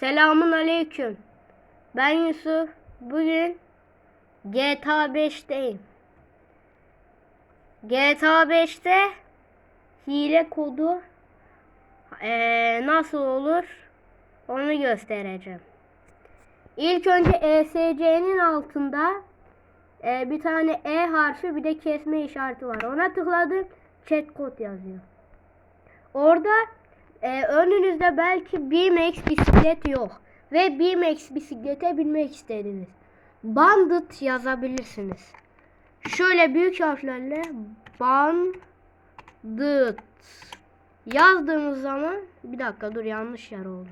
Selamun aleyküm. Ben Yusuf. Bugün GTA 5'teyim. GTA 5'te hile kodu eee, nasıl olur onu göstereceğim. İlk önce ESC'nin altında eee, bir tane E harfi bir de kesme işareti var. Ona tıkladım. Chat kod yazıyor. Orada e, önünüzde belki BMX bisiklet yok ve BMX bisiklete binmek istediniz. Bandit yazabilirsiniz. Şöyle büyük harflerle bandit yazdığınız zaman bir dakika dur yanlış yer oldu.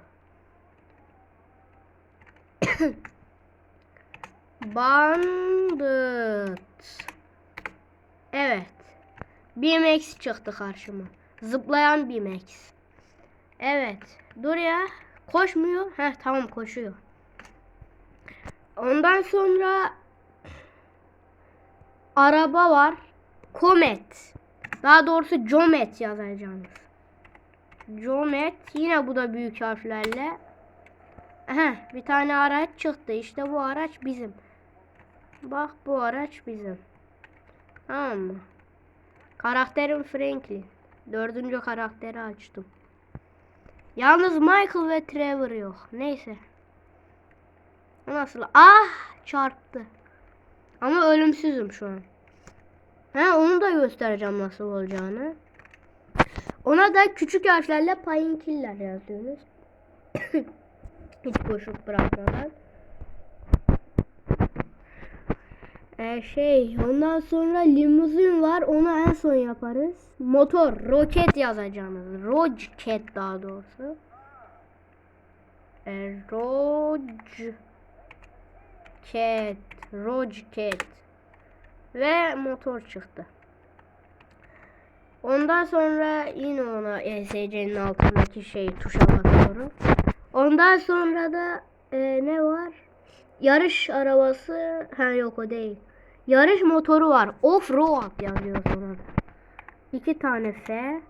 Bandit. Evet. BMX çıktı karşıma. Zıplayan BMX. Evet. Dur ya. Koşmuyor. Heh tamam koşuyor. Ondan sonra araba var. Comet. Daha doğrusu Comet yazacaksınız. Comet. Yine bu da büyük harflerle. Heh, bir tane araç çıktı. İşte bu araç bizim. Bak bu araç bizim. Tamam mı? Karakterim Franklin. Dördüncü karakteri açtım. Yalnız Michael ve Trevor yok. Neyse. Nasıl? Ah çarptı. Ama ölümsüzüm şu an. He onu da göstereceğim nasıl olacağını. Ona da küçük harflerle painkiller yazıyorsunuz. Hiç boşluk bırakmadan. Ee, şey ondan sonra limuzin var onu en son yaparız. Motor roket yazacağınız. Rocket daha doğrusu. Ee, rocket rocket ve motor çıktı. Ondan sonra yine ona ESC'nin altındaki şey tuşa basıyorum. Ondan sonra da e, ne var? Yarış arabası. Ha yok o değil. Yarış motoru var. Off road yazıyor sonra. İki tane F.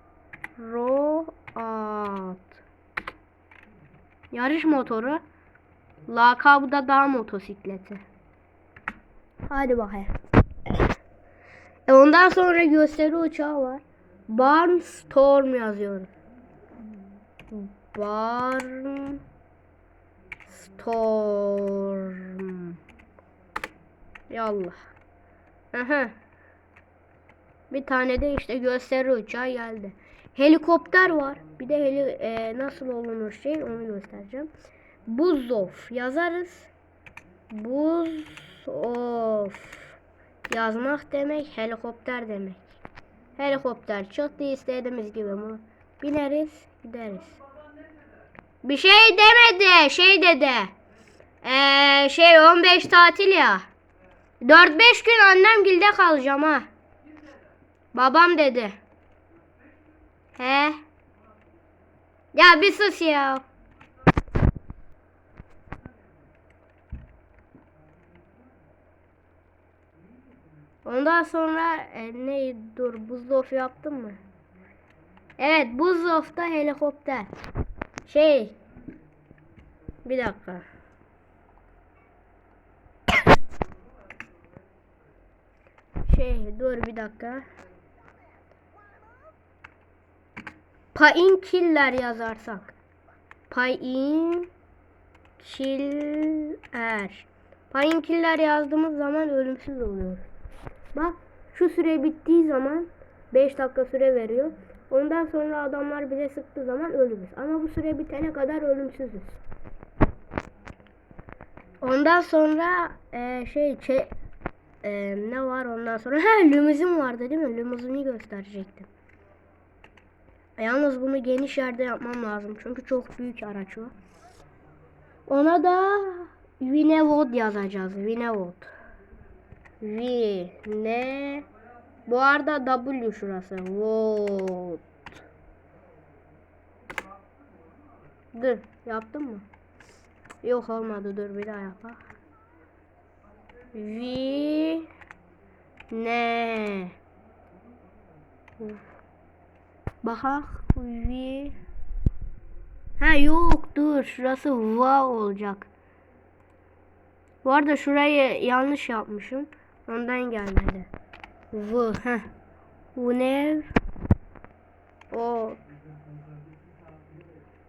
Road. Yarış motoru. Lakabı da dağ motosikleti. Hadi bakayım. E ondan sonra gösteri uçağı var. Barnstorm yazıyoruz. Barn Storm. Yallah. Bir tane de işte gösteri uçağı geldi. Helikopter var. Bir de heli, e, nasıl olunur şey onu göstereceğim. Buz of yazarız. Buz of yazmak demek helikopter demek. Helikopter çıktı istediğimiz gibi mi? Bineriz gideriz. Bir şey demedi. Şey dedi. Ee, şey 15 tatil ya. 4-5 gün annem gilde kalacağım ha. Babam dedi. He? Ya bir sus ya. Ondan sonra e, ne dur buzdof yaptın mı? Evet buzdofta helikopter. Şey. Bir dakika. Şey dur bir dakika. Painkiller yazarsak. Painkiller. Painkiller yazdığımız zaman ölümsüz oluyor. Bak şu süre bittiği zaman 5 dakika süre veriyor. Ondan sonra adamlar bize sıktığı zaman ölürüz. Ama bu süre bitene kadar ölümsüzüz. Ondan sonra e, şey çe- e, ne var ondan sonra ha limuzin vardı değil mi? Limuzini gösterecektim. Yalnız bunu geniş yerde yapmam lazım. Çünkü çok büyük araç o. Ona da Vinevod yazacağız. Vinevod. V ne bu arada W şurası. Vod. Dur yaptın mı? Yok olmadı dur bir daha yapak. V ne Bakak V Ha yok dur şurası va olacak. Bu arada şurayı yanlış yapmışım. Ondan gelmedi. V. Bu ne? O.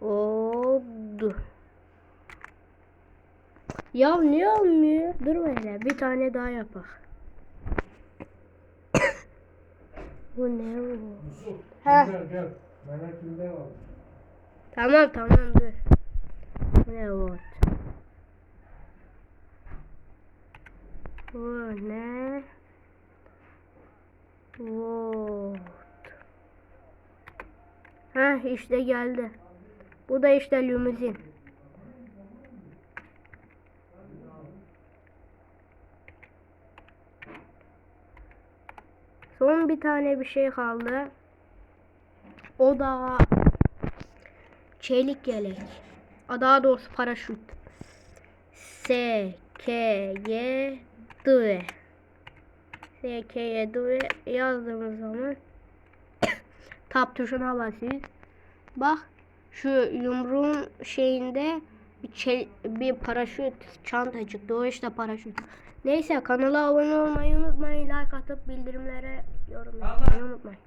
Oldu. Ya niye olmuyor? Dur böyle bir tane daha yapak. Bu ne bu? Yusuf. Ha. Gel gel. Mehmet kimde var? Tamam tamam dur. Bu ne bu? Bu ne? Volt. Ha işte geldi. Bu da işte limuzin. Son bir tane bir şey kaldı. O da çelik yelek. Daha doğrusu paraşüt. S K Y D S K Y D yazdığımız zaman tab tuşuna basıyoruz. Bak şu yumruğun şeyinde bir, çel- bir paraşüt çanta çıktı. O işte paraşüt. Neyse kanala abone olmayı unutmayın. Like atıp bildirimlere yorum yapmayı unutmayın.